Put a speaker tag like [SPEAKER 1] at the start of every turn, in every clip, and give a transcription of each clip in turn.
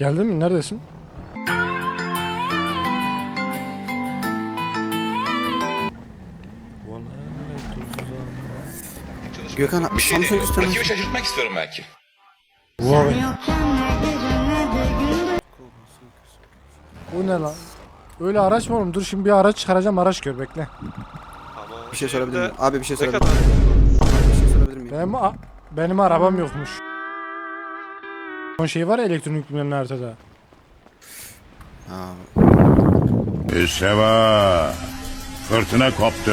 [SPEAKER 1] Geldin mi? Neredesin?
[SPEAKER 2] Gökhan
[SPEAKER 3] Bir şey
[SPEAKER 2] Samsung
[SPEAKER 3] deniyorum.
[SPEAKER 2] üstüne
[SPEAKER 3] Rakibi şaşırtmak istiyorum belki.
[SPEAKER 1] Vay. O ne lan? Öyle araç mı oğlum? Dur şimdi bir araç çıkaracağım araç gör bekle.
[SPEAKER 2] bir şey sorabilir miyim? Abi bir şey
[SPEAKER 4] Ne
[SPEAKER 2] sorabilir
[SPEAKER 4] kadar?
[SPEAKER 2] miyim? Bir şey sorabilir miyim?
[SPEAKER 1] Benim, a- benim arabam yokmuş. Son şey var ya elektronik bilmem ne haritada.
[SPEAKER 2] Ha,
[SPEAKER 5] Hüsreva. Fırtına koptu.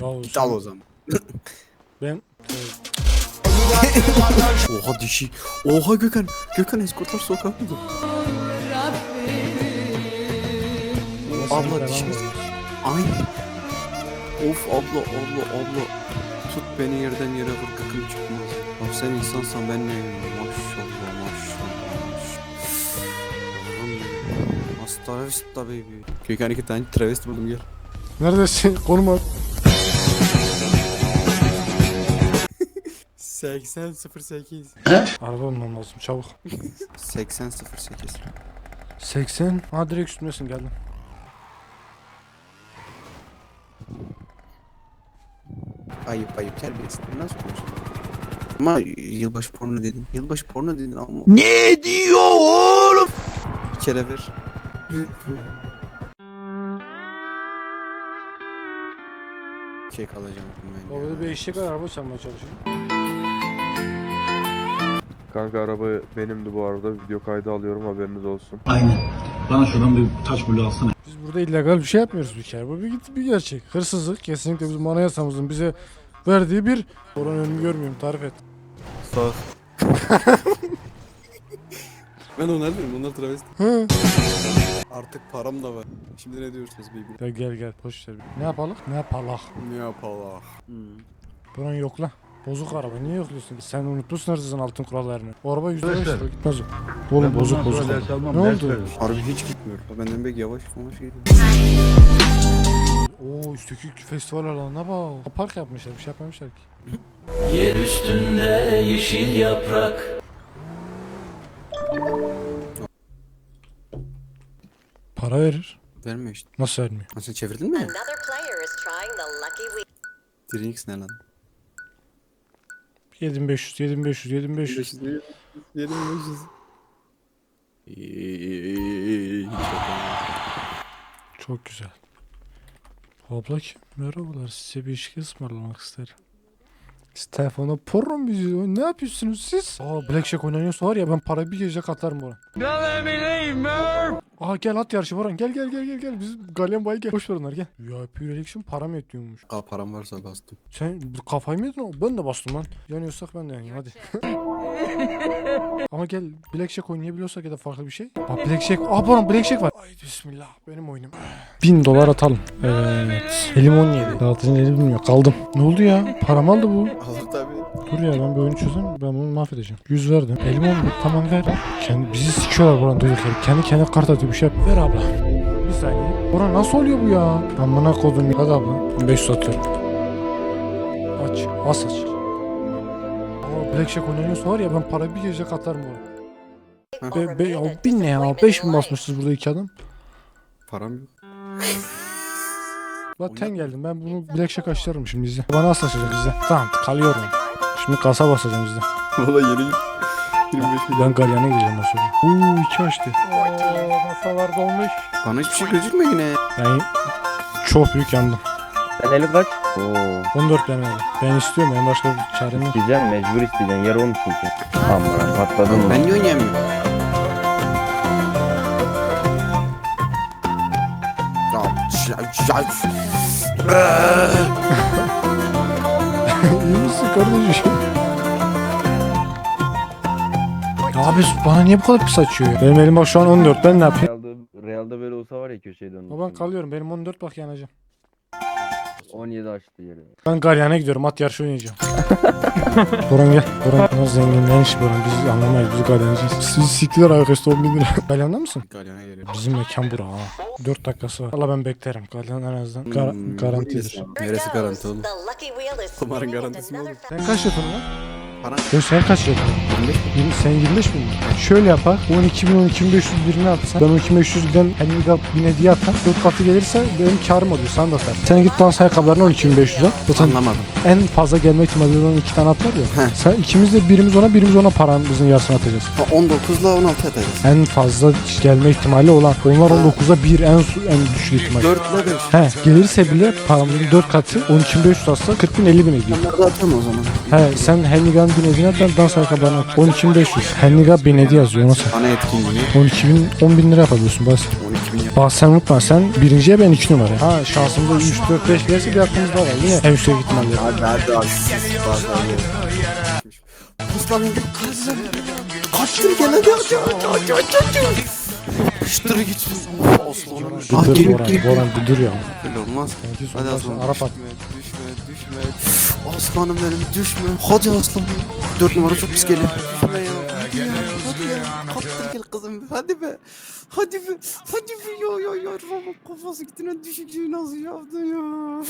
[SPEAKER 1] Ya olsun.
[SPEAKER 2] al o zaman.
[SPEAKER 1] Ben
[SPEAKER 2] Oha dişi. Oha Gökhan. Gökhan eskortlar sokağa mı? Abla dişimiz. Ay. Of abla abla abla. Tut beni yerden yere vur gıkım çıkmaz. Bak sen insansan ben neyim? Maşallah maşallah. maşallah. Hasta vista baby. Gökhan iki tane travesti buldum gel.
[SPEAKER 1] Neredesin? Konum at.
[SPEAKER 2] 8008.
[SPEAKER 1] Araba bulmam lazım çabuk.
[SPEAKER 2] 8008.
[SPEAKER 1] 80. Ha direkt üstümesin geldim.
[SPEAKER 2] Ayıp ayıp terbiyesiz. Nasıl konuşuyorsun? Ama yılbaşı porno dedin. Yılbaşı porno dedin ama.
[SPEAKER 5] Ne diyor oğlum?
[SPEAKER 2] Bir kere ver. Kek alacağım ben.
[SPEAKER 1] Orada bir eşek var araba çalmaya çalışıyor.
[SPEAKER 4] Kanka araba benimdi bu arada. Video kaydı alıyorum haberiniz olsun.
[SPEAKER 6] Aynen. Bana şuradan bir taş bulu alsana.
[SPEAKER 1] Biz burada illegal bir şey yapmıyoruz bir kere. Bu bir, bir gerçek. Hırsızlık kesinlikle bizim anayasamızın bize verdiği bir oran önümü görmüyorum tarif et.
[SPEAKER 2] Sağ. ben onlar değilim. Onlar travesti.
[SPEAKER 1] Hı.
[SPEAKER 2] Artık param da var. Şimdi ne diyorsunuz birbirine?
[SPEAKER 1] Gel gel gel boş ver. Ne yapalım? Ne yapalım?
[SPEAKER 2] Ne yapalım? Hmm.
[SPEAKER 1] Buranı yokla. Bozuk araba niye yokluyorsun? Sen unutmuşsun hırsızın altın kurallarını. O araba yüzde beş lira gitmez o. Oğlum bozuk bozuk. Ne oldu?
[SPEAKER 2] Harbi hiç gitmiyor. Benden belki yavaş yavaş geliyor.
[SPEAKER 1] Oo üstteki festival alanına bak. Park yapmışlar bir şey yapmamışlar ki.
[SPEAKER 7] Yer üstünde yeşil yaprak
[SPEAKER 1] Para verir.
[SPEAKER 2] Vermiyor işte.
[SPEAKER 1] Nasıl vermiyor?
[SPEAKER 2] Nasıl çevirdin mi? Drinks ne lan?
[SPEAKER 1] 7500 7500 7500.
[SPEAKER 2] 7500.
[SPEAKER 1] Çok güzel. Abla kim? Merhabalar size bir içki ısmarlamak isterim. Siz telefonda porno mu izliyorsunuz? Ne yapıyorsunuz siz? Aa Blackjack oynanıyorsa var ya ben para bir gece katlarım Boran. Aha gel at yarışı Boran gel gel gel gel gel. Biz Galyan Bay gel. Boş ver onları gel. VIP election para mı yetiyormuş?
[SPEAKER 2] Aa param varsa bastım.
[SPEAKER 1] Sen kafayı mı yedin? Ben de bastım lan. Yanıyorsak ben de yanayım hadi. Ama gel Blackjack oynayabiliyorsak ya da farklı bir şey. Bak Blackjack. Aa pardon Blackjack var. Ay bismillah benim oyunum. 1000 dolar atalım. Evet. Elim 17. Dağıtıcı eli bilmiyor. Kaldım. Ne oldu ya? Param aldı bu.
[SPEAKER 2] Alır tabi.
[SPEAKER 1] Dur ya ben bir oyunu çözeyim. Ben bunu mahvedeceğim. 100 verdim. Elim 11. Tamam ver. Kendi, bizi sikiyorlar buradan duyduk herif. Kendi kendine kart atıyor bir şey yap. Ver abla. Bir saniye. Bora nasıl oluyor bu ya? Amına kodum. Hadi abla. 500 atıyorum. Aç. As aç. Aa Blackjack oynanıyorsa var ya ben para bir gece katarım bu. Be, be, ya, bin ne ya? 5000 basmışız burada iki adam.
[SPEAKER 2] Param yok.
[SPEAKER 1] Bak ten geldim ben bunu Blackjack açlarım şimdi izle. Bana as açacak izle. Tamam kalıyorum. Şimdi kasa basacağım izle.
[SPEAKER 2] Valla yeni 25
[SPEAKER 1] Ben galyana gireceğim o sonra. Uuu iki açtı. Ooo masalar dolmuş.
[SPEAKER 2] Bana hiçbir şey gözükmüyor yine.
[SPEAKER 1] Ben çok büyük yandım.
[SPEAKER 8] Ben eli kaç? Oo.
[SPEAKER 1] 14 benim elim. Ben istiyorum benim başka bir çarem yok.
[SPEAKER 8] İsteyeceğim mecbur isteyeceksin. Yarı onu isteyeceksin. Aman patladın mı?
[SPEAKER 2] Ben niye oynayamıyorum? Ya, ya,
[SPEAKER 1] İyi misin kardeşim? Abi bana niye bu kadar pis açıyor ya? Benim elim bak şu an 14 ben ne yapayım?
[SPEAKER 8] Real'da, Real'da böyle olsa var ya köşeye.
[SPEAKER 1] Ama ben kalıyorum benim 14 bak yanacağım.
[SPEAKER 8] 17 açtı yeri.
[SPEAKER 1] Ben galyana gidiyorum at yarışı oynayacağım. Boran gel. Boran nasıl zenginlerin işi Boran biz anlamayız biz galyancıyız. Siz siktiler ayaküstü 10 bin lira. Galyanda mısın?
[SPEAKER 2] Galyana geliyor.
[SPEAKER 1] Bizim mekan bura ha. 4 dakikası var. Valla ben beklerim. Galyan en azından gar-
[SPEAKER 2] Hmm,
[SPEAKER 1] garantidir.
[SPEAKER 2] Neresi garanti oğlum? Kumarın garantisi mi oğlum?
[SPEAKER 1] Sen kaç yatın lan?
[SPEAKER 2] Para
[SPEAKER 1] Ya sen kaç yaptın?
[SPEAKER 2] 25
[SPEAKER 1] 20, sen 25 bin mi? Şöyle yapar. 12 bin 12 500 birine atsan. Ben 12 500 giden Hemliga bin hediye atan. 4 katı gelirse benim karım oluyor. Sen de sat. Sen git dans ayakkabılarına 12 500 at. Zaten
[SPEAKER 2] anlamadım.
[SPEAKER 1] en fazla gelme ihtimali olan iki tane at var ya.
[SPEAKER 2] Heh.
[SPEAKER 1] Sen ikimiz de birimiz ona birimiz ona paramızın yarısını atacağız.
[SPEAKER 2] Ha, 19 ile 16 ederiz.
[SPEAKER 1] En fazla gelme ihtimali olan. Onlar 19'a 1 en su- en düşük ihtimal.
[SPEAKER 2] 4 ile 5.
[SPEAKER 1] He gelirse bile paramızın 4 katı 12.500 atsa 40 bin 50 bin ediyor.
[SPEAKER 2] Onları da atıyorum o zaman.
[SPEAKER 1] He sen Hennigan bin ben dans ayakkabılarına at. 12.500. Hennigan bin hediye yazıyor ona sen.
[SPEAKER 2] Bana etkinliği
[SPEAKER 1] 12 bin 10 bin lira yapabiliyorsun bas.
[SPEAKER 2] 12 bin yap.
[SPEAKER 1] Bak sen unutma sen birinciye ben 2 numara. Ha şansımda 3 4 5 gelirse bir hakkımız daha var. Yine en.
[SPEAKER 2] Aslanım Kaçtır gel hadi hadi hadi hadi hadi. Kaçtır Ah
[SPEAKER 1] dur
[SPEAKER 2] gelin
[SPEAKER 1] Boran. Boran bir dur ya.
[SPEAKER 2] Öyle olmaz. Hadi
[SPEAKER 1] son
[SPEAKER 2] aslanım.
[SPEAKER 1] Arap at.
[SPEAKER 2] Düşme. Aslanım benim düşme. Hadi aslanım. 4 numara çok pis geliyor. Düşme ya. Hadi ya. Hadi ya. Kaptır gel kızım. be, Hadi be. Hadi be. Hadi be. Yo yo yo. Ramon kafası gittiğine düşükçüğü nasıl yaptı ya.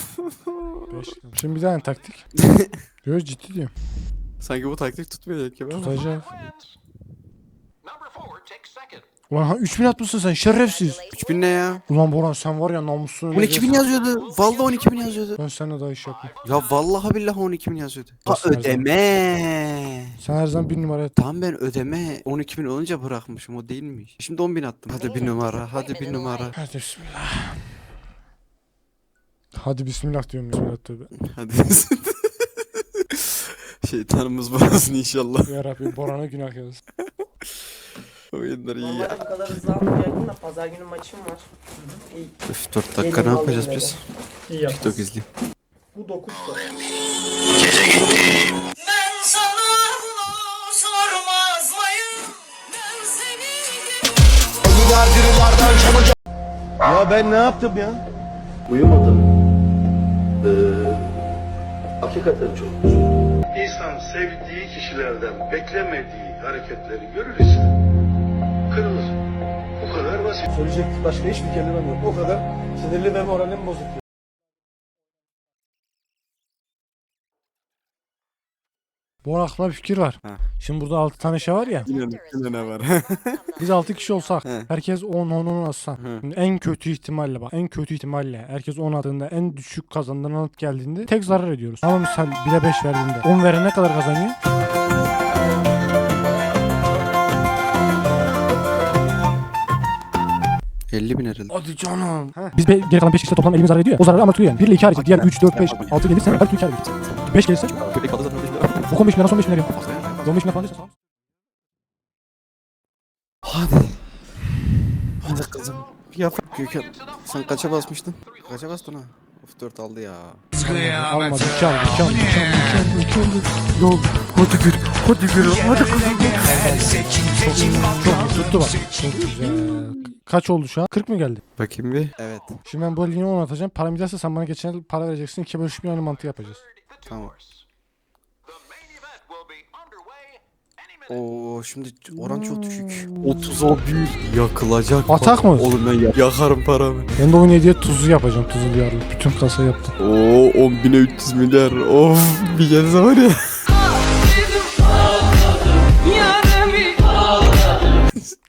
[SPEAKER 1] Şimdi bir tane taktik. Yok ciddi diyorum.
[SPEAKER 2] Sanki bu taktik tutmayacak gibi ama.
[SPEAKER 1] Tutacak. Ulan ha 3000 atmışsın sen şerefsiz.
[SPEAKER 2] 3000 ne ya?
[SPEAKER 1] Ulan Boran sen var ya namussunu
[SPEAKER 2] 12 bin yazıyordu. Vallahi 12 bin yazıyordu.
[SPEAKER 1] Ben seninle daha iş yapmam.
[SPEAKER 2] Ya vallahi billahi 12 bin yazıyordu. Ha
[SPEAKER 1] Nasıl
[SPEAKER 2] ödeme.
[SPEAKER 1] Sen her zaman bir numara et.
[SPEAKER 2] Tamam ben ödeme 12 bin olunca bırakmışım o değilmiş. Şimdi 10 bin attım. Hadi bir numara hadi bir numara.
[SPEAKER 1] Hadi bismillah. Hadi bismillah diyorum. Bismillah tövbe.
[SPEAKER 2] Hadi. Şeytanımız bağlasın inşallah.
[SPEAKER 1] Ya Rabbi Boran'a günah yazsın.
[SPEAKER 2] Oyunlar iyi
[SPEAKER 3] Normalde
[SPEAKER 2] ya.
[SPEAKER 3] bu kadar hızlı almayacaktım da pazar günü maçım var. İyi.
[SPEAKER 2] Üf 4 dakika ne yapacağız biz?
[SPEAKER 3] İyi yap.
[SPEAKER 2] TikTok izleyeyim.
[SPEAKER 3] Bu 9 da.
[SPEAKER 5] Ya ben ne yaptım ya?
[SPEAKER 6] Uyumadım. Ee, hakikaten çok
[SPEAKER 9] İnsan sevdiği kişilerden beklemediği hareketleri görürse kırılır. Bu kadar basit.
[SPEAKER 6] Söyleyecek başka hiçbir kelimem yok. O kadar sinirli ve moralim bozuk.
[SPEAKER 1] Aklıma bir fikir var.
[SPEAKER 2] Ha.
[SPEAKER 1] Şimdi burada 6 tane şey var ya.
[SPEAKER 2] Yine, yine ne var?
[SPEAKER 1] Biz 6 kişi olsak.
[SPEAKER 2] He.
[SPEAKER 1] Herkes 10 10 10 atsa. Şimdi en kötü ihtimalle bak. En kötü ihtimalle. Herkes 10 attığında en düşük kazandıran at geldiğinde tek zarar ediyoruz. Ama misal 1'e 5 verdiğinde 10 veren ne kadar kazanıyor?
[SPEAKER 2] 50 bin herhalde.
[SPEAKER 1] Hadi canım. Biz be, geri kalan 5 kişi toplam 50 zarar ediyor ya. O zararı amortiyor yani. 1 ile 2 hariç. Diğer 3, 4, 5, 6 gelirse her türlü kar ediyor. 5 gelirse
[SPEAKER 2] Köpek kaldı zaten 5 lira.
[SPEAKER 1] o 15 bin lira son 5 bin lira. 15 bin lira falan diyorsa sağ ol.
[SPEAKER 2] Hadi. Hadi kızım. Yap Gökhan. Sen kaça basmıştın? Kaça bastın ha? Of 4 aldı ya.
[SPEAKER 1] Almadı. 2 aldı. 2 aldı. 2 aldı. 2 aldı. Yok. Hadi bir. Hadi bir. Hadi kızım. Çok iyi. Çok iyi. Tuttu bak. Çok güzel. Kaç oldu şu an? 40 mı geldi?
[SPEAKER 2] Bakayım bir. Evet.
[SPEAKER 1] Şimdi ben bu ligini 10 atacağım. Param giderse sen bana geçen yıl para vereceksin. 2 bölü 3 bin aynı mantığı yapacağız.
[SPEAKER 2] Tamam. Oo şimdi oran çok düşük. 30'a 1 yakılacak.
[SPEAKER 1] Atak mı?
[SPEAKER 2] Oğlum ben ya- yakarım paramı.
[SPEAKER 1] Ben de oyun diye tuzlu yapacağım. Tuzlu diyarlı. Bütün kasa yaptım.
[SPEAKER 2] Oo 10 bine 300 milyar. Of bir gelse var ya.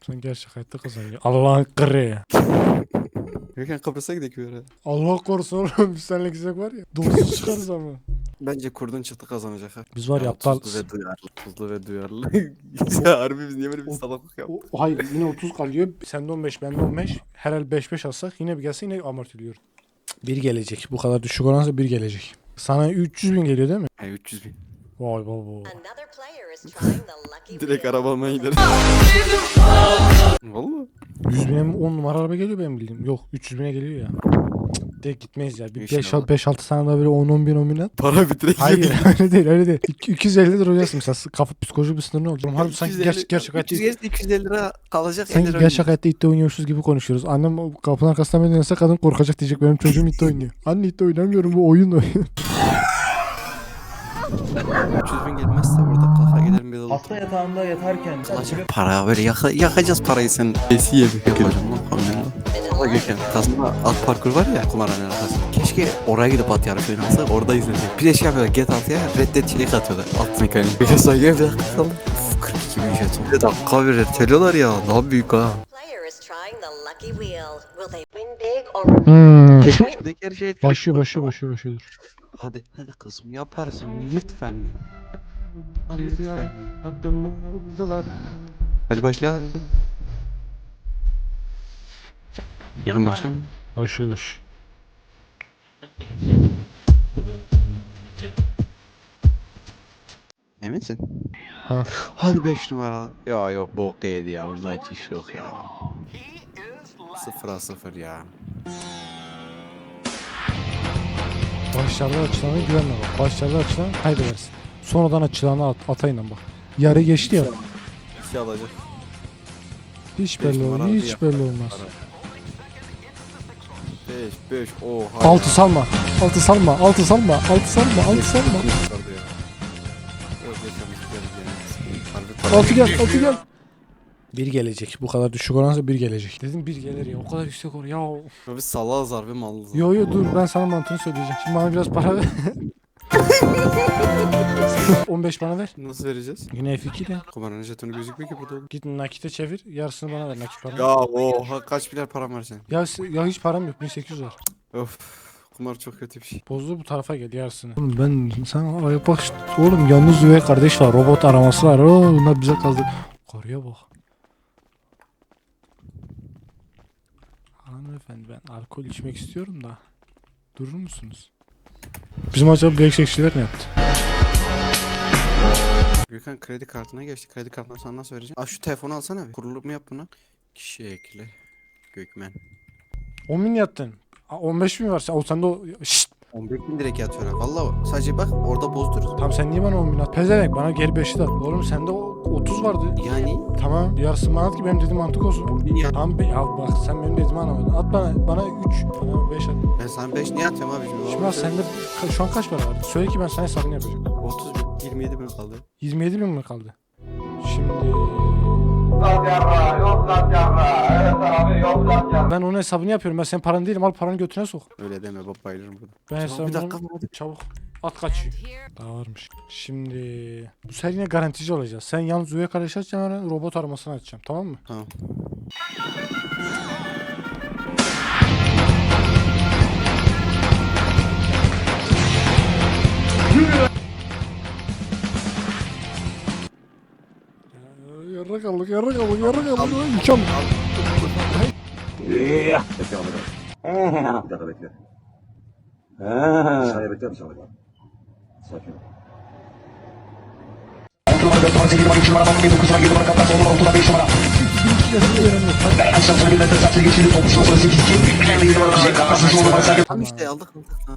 [SPEAKER 1] Sen gerçek hayatta kazanıyor. Allah'ın kırı.
[SPEAKER 2] Gökhan Kıbrıs'a gidelim bir ara.
[SPEAKER 1] Allah korusun oğlum. Biz seninle gidecek var ya. Doğrusu çıkarız ama.
[SPEAKER 2] Bence kurdun çıktı kazanacak ha.
[SPEAKER 1] Biz var ya aptal.
[SPEAKER 2] Tuzlu ve duyarlı. Tuzlu ve duyarlı. ya harbi biz niye böyle bir salaklık yaptık?
[SPEAKER 1] O- hayır yine 30 kalıyor. Sende 15 bende 15. Her el 5-5 alsak yine bir gelse yine amortiliyor. Bir gelecek. Bu kadar düşük oransa bir gelecek. Sana 300 bin geliyor değil mi?
[SPEAKER 2] He 300 bin.
[SPEAKER 1] Vay vay vay.
[SPEAKER 2] Direkt arabama gidelim. Valla.
[SPEAKER 1] 100 bine mi 10 numara araba geliyor benim bildiğim. Yok 300 bine geliyor ya. Cık, Direkt gitmeyiz ya. Bir
[SPEAKER 2] İnşallah.
[SPEAKER 1] 5-6 tane daha böyle 10-10 bin 10 bin at.
[SPEAKER 2] Para bitirek.
[SPEAKER 1] Hayır öyle değil öyle değil. İki- 250 lira ödersin mesela. Kafa psikolojik bir sınır ne olacak? Harbi sanki gerçek, gerçek hayatta
[SPEAKER 2] 350 250 lira kalacak.
[SPEAKER 1] Sanki
[SPEAKER 2] 50 lira
[SPEAKER 1] gerçek hayatta iddia oynuyormuşuz gibi konuşuyoruz. Annem o kapının arkasından beni dönse kadın korkacak diyecek benim çocuğum iddia oynuyor. Anne iddia oynamıyorum bu oyun oyun.
[SPEAKER 2] 300 bin gelmezse burada kafa giderim bir de
[SPEAKER 10] Hasta yatağında yatarken
[SPEAKER 2] Alacak para böyle yaka, yakacağız parayı sen. Esiye bir yapacağım lan kamerayla. Valla Gökhan kasında at parkur var ya kumarhane arkasında. Keşke oraya gidip at yarışı oynansa orada izlesek. Bir de şey yapıyorlar get altıya reddet çelik atıyorlar. At mekaniği. Bir de sayıya bir dakika kaldı. Uf 42 bin jeton. Bir dakika bir reteliyorlar ya. Daha büyük ha.
[SPEAKER 1] Hmm.
[SPEAKER 2] Şuradaki her şey
[SPEAKER 1] Başlıyor başlıyor başlıyor başlıyor. dur.
[SPEAKER 2] Hadi hadi kızım yaparsın lütfen. Hadi başla. Yarın başlayalım.
[SPEAKER 1] Başlıyor başlıyor.
[SPEAKER 2] Eminsin?
[SPEAKER 1] Ha.
[SPEAKER 2] Hadi 5 numara. Ya yok bok değildi ya. Burada hiç iş yok ya. Sıfıra sıfır ya.
[SPEAKER 1] Başlarda açılana güvenme bak. Başlarda açılan kaybedersin. Sonradan açılana at, atayla bak. Yarı geçti ya.
[SPEAKER 2] 2 alacak.
[SPEAKER 1] Hiç
[SPEAKER 2] Beş
[SPEAKER 1] belli
[SPEAKER 2] numara
[SPEAKER 1] olmaz.
[SPEAKER 2] bir
[SPEAKER 1] Hiç
[SPEAKER 2] yapar.
[SPEAKER 1] belli olmaz.
[SPEAKER 2] 5 5 oha.
[SPEAKER 1] Altı salma. Altı salma. Altı salma. Altı salma. Altı salma. Altı gel. Altı gel. Bir gelecek. Bu kadar düşük oransa bir gelecek. Dedim bir gelir ya. O kadar yüksek or. Ya.
[SPEAKER 2] Biz salağız harbi mallız.
[SPEAKER 1] Yo yo dur ben sana mantığını söyleyeceğim. Şimdi bana biraz para ver. 15 bana ver.
[SPEAKER 2] Nasıl vereceğiz?
[SPEAKER 1] Yine F2 de.
[SPEAKER 2] Kumarhane jetonu gözükmüyor ki burada.
[SPEAKER 1] Git nakite çevir. Yarısını bana ver nakit para.
[SPEAKER 2] Ya oha kaç milyar param var senin?
[SPEAKER 1] Ya, ya hiç param yok. 1800 var.
[SPEAKER 2] Of. Kumar çok kötü bir şey.
[SPEAKER 1] Bozdu bu tarafa gel yarısını. Oğlum ben sen ay bak oğlum yalnız üvey kardeş var. Robot araması var. Oo, bunlar bize kazdı. Karıya bak. Hanımefendi ben alkol içmek istiyorum da. Durur musunuz? Bizim acaba büyük ekşiler ne yaptı?
[SPEAKER 2] Gökhan kredi kartına geçti. Kredi kartını sana nasıl vereceğim? Aa şu telefonu alsana bir. Kurulup mu yap buna? Kişi ekle. Gökmen.
[SPEAKER 1] 10 bin yattın. Aa, 15 bin var. Sen, o sende o... Şşt!
[SPEAKER 2] 11 bin direkt yatıyor ha. Valla. Sadece bak orada bozdur.
[SPEAKER 1] Tamam sen niye bana 10 bin at? Pezevenk bana geri 5'i de at. Oğlum sende o 30 vardı.
[SPEAKER 2] Yani
[SPEAKER 1] Tamam yarısı bana at ki benim dediğim mantık olsun.
[SPEAKER 2] ya.
[SPEAKER 1] Tamam be, ya bak sen benim dediğimi anlamadın. At bana, bana 3, bana 5 at.
[SPEAKER 2] Ben sana 5 niye atıyorum abi şimdi?
[SPEAKER 1] Şimdi bak sende ka- şu an kaç para var? Söyle ki ben sana hesabını yapacağım.
[SPEAKER 2] 30 bin. 27 bin kaldı.
[SPEAKER 1] 27 bin mi kaldı? Şimdi... Ben onun hesabını yapıyorum. Ben senin paran değilim. Al paranı götüne sok.
[SPEAKER 2] Öyle deme baba bayılırım burada.
[SPEAKER 1] Ben
[SPEAKER 2] Tamam,
[SPEAKER 1] hesabını...
[SPEAKER 2] bir dakika.
[SPEAKER 1] Çabuk. At kaçıyor. Daha varmış. Şimdi... Bu sefer yine garantici olacağız. Sen yalnız üye kardeş açacaksın ben robot aramasını açacağım. Tamam mı?
[SPEAKER 2] Tamam.
[SPEAKER 1] Yarra kaldık, yarra kaldık, yarra kaldık. İmkan.
[SPEAKER 6] Bir dakika bekle. Bir saniye bekler
[SPEAKER 2] Tamam işte aldık.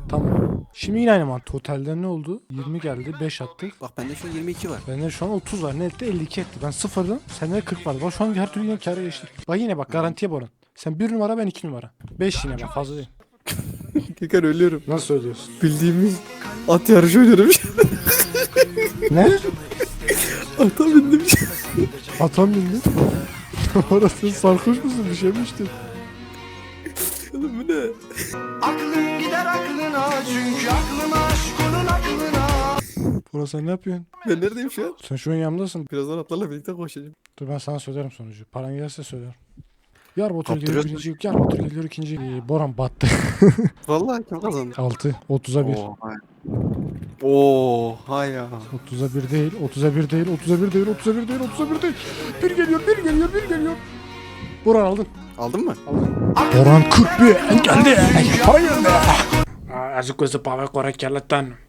[SPEAKER 1] Tamam. Şimdi yine aynı mantık. Totalde ne oldu? 20 geldi, 5 attık.
[SPEAKER 2] Bak bende şu an 22 var.
[SPEAKER 1] Bende şu an 30 var. Ne etti? 52 etti. Ben sıfırdım. Sende 40 vardı. Bak şu an her türlü yine kâra geçtik. Bak yine bak garantiye boran. Sen 1 numara ben 2 numara. 5 yine bak fazla değil.
[SPEAKER 2] Gökhan ölüyorum.
[SPEAKER 1] Nasıl söylüyorsun?
[SPEAKER 2] Bildiğimiz at yarışı oynuyorum.
[SPEAKER 1] Ne?
[SPEAKER 2] Ata bindim.
[SPEAKER 1] Atam bindi. Orası sarhoş musun? Bir şey mi içtin?
[SPEAKER 2] Oğlum bu ne?
[SPEAKER 9] Aklın gider aklına çünkü aklım aşkının aklına.
[SPEAKER 1] Burası sen ne yapıyorsun?
[SPEAKER 2] Ben neredeyim şu an?
[SPEAKER 1] Sen şu an yanımdasın.
[SPEAKER 2] Birazdan atlarla birlikte koşacağım.
[SPEAKER 1] Dur ben sana söylerim sonucu. Paran gelirse söylerim. Yar Batur geliyor
[SPEAKER 2] Kaptırıyorsun.
[SPEAKER 1] birinci. Yar Batur geliyor ikinci. Ee, Boran battı.
[SPEAKER 2] Vallahi kim kazandı?
[SPEAKER 1] 6. 30'a 1.
[SPEAKER 2] Oha. Oha ya.
[SPEAKER 1] 30'a 1 değil. 30'a 1 değil. 30'a 1 değil. 30'a 1 değil. 30'a 1 değil. Bir geliyor. Bir geliyor. Bir geliyor. Boran aldın.
[SPEAKER 2] Aldın mı?
[SPEAKER 1] Boran 41 geldi. Para geldi. Azıcık gözü pahalı korek geletten.